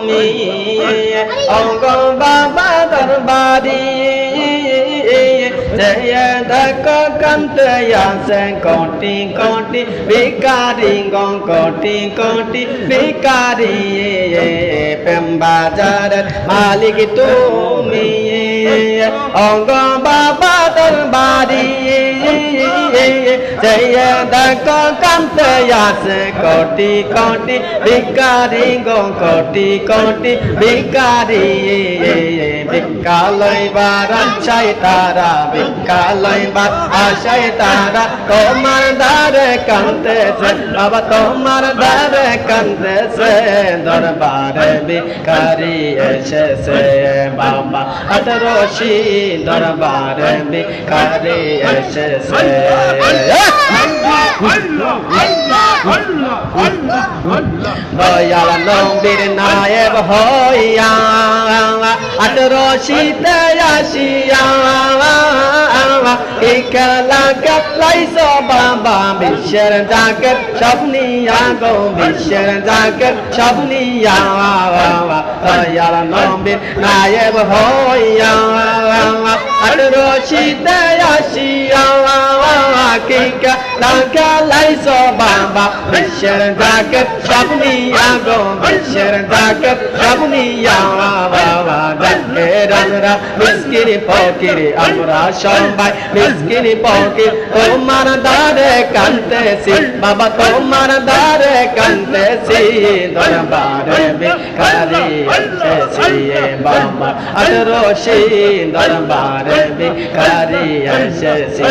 তুমি অঙ্গ বাবা দরবারি। জয় দক কন্ত আসে কোটি কোটি। ভিকারি গং কোটি মালিক তুমি। অঙ্গ বাবা দরবারি। জয় দক কন্ত আসে কোটি কোটি ভিকারি গং কোটি কোটি ভিকারি ভিকালয় বারা চাই তারা ভিকালয় বা আশায় তারা তোমার দ্বারে কান্দেছে বাবা তোমার দ্বারে কান্দেছে দরবারে ভিকারি এসেছে বাবা আটরশি দরবারে ভিকারি এসেছে দয়াল নবীর নায়েব হইয়া আটরো শীতে আসিয়া ইকলা কাপলাইছ বাবা, বিশ্বের জাগত সবনিয়া গো, বিশ্বের জাগত সবনিয়া দয়াল নবীর নায়েব হইয়া আটরো শীতে আসিয়া কিকা লাকা লাইছ বাবা বিশ্বের জাগত সবনিয়া গো বিশ্বের জাগত সবনিয়া বাবা জাগের আমরা মিসকিন ফকির, আমরা সবাই মিসকিন ফকির। তোমার দ্বারে কান্দেছি বাবা তোমার দ্বারে কান্দেছি দরবারে ভিখারি এসেছি বাবা। আটরো দরবারে ভিখারি এসেছি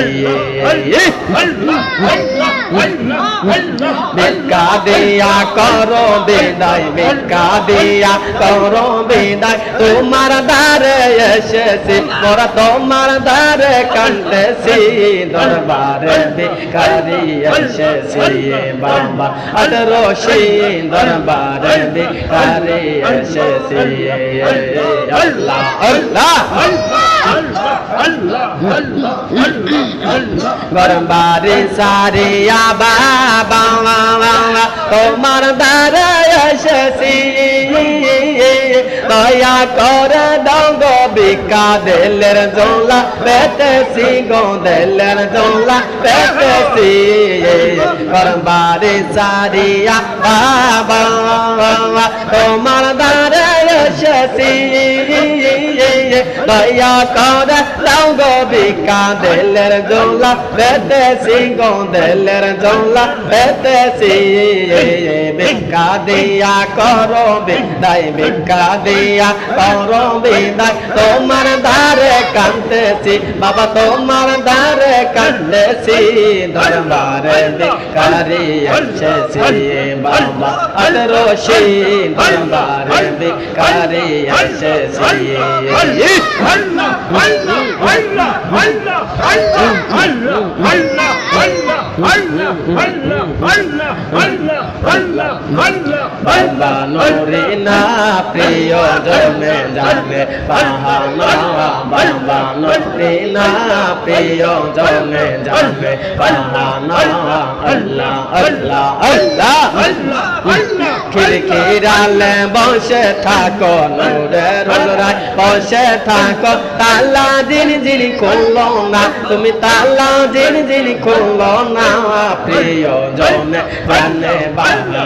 ভিক্ষা দিয়া করো বিদায়, ভিক্ষা দিয়া করো বিদায়। তোমার দ্বারে এসেছি, মোরা তোমার দ্বারে কান্দেছি দরবারে ভিখারি এসেছি। বাবা আটরো সেই দরবারে ভিখারি এসেছি। আল্লাহ আল্লাহ। গরবারে সারিয়া, বাবা তোমার দ্বারা এসেছি। দয়া করে, দাও গো বিকা দেলের জোলা, পেতেছি গো দেলের জোলা, পেতেছি। গরবারে সারিয়া বাবা, তোমার দ্বারা এসেছি দয়া করে দাও গো বিকা দিলের জোলা পেতেছি গো, দিলের জোলা পেতেছি ভিক্ষা দিয়া করো বিদায়, ভিক্ষা দিয়া করো বিদায়। তোমার দ্বারে কান্দেছি বাবা তোমার দ্বারে কান্দেছি দরবারে ভিখারি এসেছি বাবা আদরো সেই দরবারে ভিখারি এসেছি বাবা নোরে জানে জানে বসে থাকো বসে থাকো তালা দিন খুললো না তুমি তালা দিন দিন খুললো না প্রিয় জনে প্রাণে বাহানা